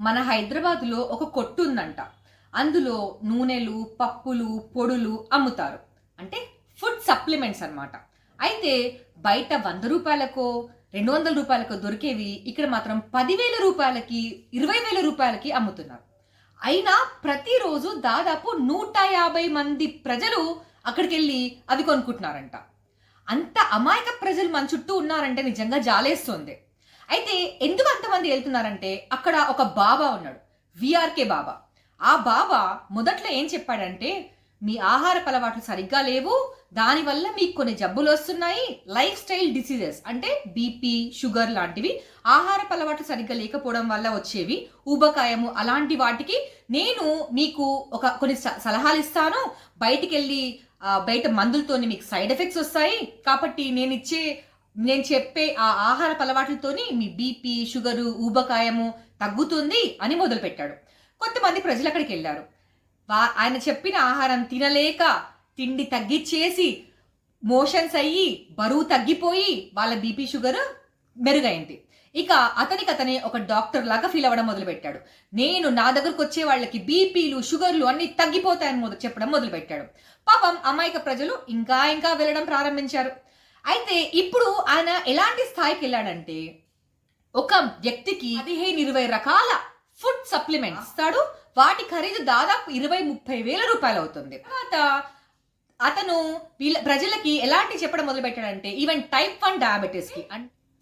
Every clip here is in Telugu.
మన హైదరాబాద్లో ఒక కొట్టు ఉందంట అందులో నూనెలు పప్పులు పొడులు అమ్ముతారు. అంటే ఫుడ్ సప్లిమెంట్స్ అన్నమాట. అయితే బయట వంద రూపాయలకో రెండు వందల రూపాయలకో దొరికేవి ఇక్కడ మాత్రం పదివేల రూపాయలకి ఇరవై వేల రూపాయలకి అమ్ముతున్నారు. అయినా ప్రతిరోజు దాదాపు నూట యాభై మంది ప్రజలు అక్కడికి వెళ్ళి అవి కొనుక్కుంటున్నారంట. అంత అమాయక ప్రజలు మన చుట్టూ ఉన్నారంటే నిజంగా జాలేస్తుంది. అయితే ఎందుకు అంతమంది వెళ్తున్నారంటే అక్కడ ఒక బాబా ఉన్నాడు విఆర్కే బాబా. ఆ బాబా మొదట్లో ఏం చెప్పాడంటే మీ ఆహార అలవాట్లు సరిగ్గా లేవు దానివల్ల మీకు కొన్ని జబ్బులు వస్తున్నాయి లైఫ్ స్టైల్ డిసీజెస్ అంటే బీపీ షుగర్ లాంటివి ఆహార అలవాట్లు సరిగ్గా లేకపోవడం వల్ల వచ్చేవి ఊబకాయము అలాంటి వాటికి నేను మీకు ఒక కొన్ని స- సలహాలు ఇస్తాను. బయటికి వెళ్ళి బయట మందులతోని మీకు సైడ్ ఎఫెక్ట్స్ వస్తాయి. కాబట్టి నేను ఇచ్చే నేను చెప్పే ఆ ఆహార అలవాట్లతోని మీ బీపీ షుగరు ఊబకాయము తగ్గుతుంది అని మొదలుపెట్టాడు. కొంతమంది ప్రజలు అక్కడికి వెళ్ళారు. వా- ఆయన చెప్పిన ఆహారం తినలేక తిండి తగ్గిచ్చేసి మోషన్స్ అయ్యి బరువు తగ్గిపోయి వాళ్ళ బీపీ షుగర్ మెరుగైంది. ఇక అతనికి అతనే ఒక డాక్టర్ లాగా ఫీల్ అవ్వడం మొదలుపెట్టాడు. నేను నా దగ్గరకు వచ్చే వాళ్ళకి బీపీలు షుగర్లు అన్ని తగ్గిపోతాయని మొదలు చెప్పడం మొదలుపెట్టాడు. పాపం అమాయక ప్రజలు ఇంకా ఇంకా వెళ్ళడం ప్రారంభించారు. అయితే ఇప్పుడు ఆయన ఎలాంటి స్థాయికి వెళ్ళాడంటే ఒక వ్యక్తికి పదిహేను ఇరవై రకాల ఫుడ్ సప్లిమెంట్స్ ఇస్తాడు. వాటి ఖరీదు దాదాపు ఇరవై ముప్పై వేల రూపాయలు అవుతుంది. తర్వాత అతను వీళ్ళ ప్రజలకి ఎలాంటి చెప్పడం మొదలు పెట్టాడంటే ఈవెన్ టైప్ వన్ డయాబెటీస్కి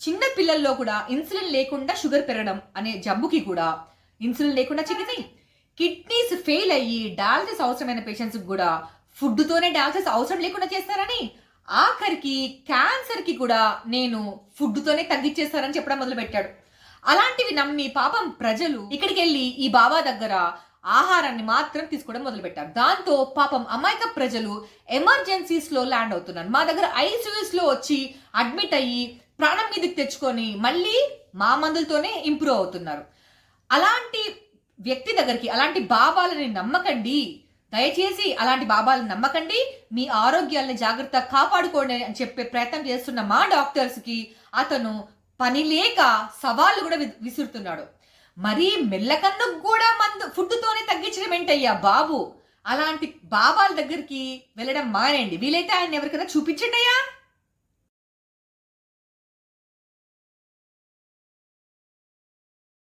చిన్న పిల్లల్లో కూడా ఇన్సులిన్ లేకుండా షుగర్ పెరగడం అనే జబ్బుకి కూడా ఇన్సులిన్ లేకుండా చికిత్స కిడ్నీస్ ఫెయిల్ అయ్యి డయాలసిస్ అవసరమైన పేషెంట్స్ కూడా ఫుడ్తోనే డయాలసిస్ అవసరం లేకుండా చేస్తారని ఆఖరికి క్యాన్సర్కి కూడా నేను ఫుడ్తోనే తగ్గించేస్తానని చెప్పడం మొదలుపెట్టాడు. అలాంటివి నమ్మి పాపం ప్రజలు ఇక్కడికి వెళ్ళి ఈ బాబా దగ్గర ఆహారాన్ని మాత్రం తీసుకోవడం మొదలుపెట్టారు. దాంతో పాపం అమాయక ప్రజలు ఎమర్జెన్సీస్లో ల్యాండ్ అవుతున్నారు. మా దగ్గర ఐసీయూస్లో వచ్చి అడ్మిట్ అయ్యి ప్రాణం మీదకి తెచ్చుకొని మళ్ళీ మా మందులతోనే ఇంప్రూవ్ అవుతున్నారు. అలాంటి వ్యక్తి దగ్గరికి అలాంటి బాబాలని నమ్మకండి. దయచేసి అలాంటి బాబాలు నమ్మకండి. మీ ఆరోగ్యాలను జాగ్రత్త కాపాడుకోండి అని చెప్పే ప్రయత్నం చేస్తున్న మా డాక్టర్స్కి అతను పని లేక సవాళ్ళు కూడా వి- విసురుతున్నాడు. మరీ మెల్లకన్ను కూడా మందు ఫుడ్తోనే తగ్గించడం ఏంటయ్యా బాబు? అలాంటి బాబాల దగ్గరికి వెళ్ళడం మానేయండి. వీలైతే ఆయన ఎవరికైనా చూపించండి అయ్యా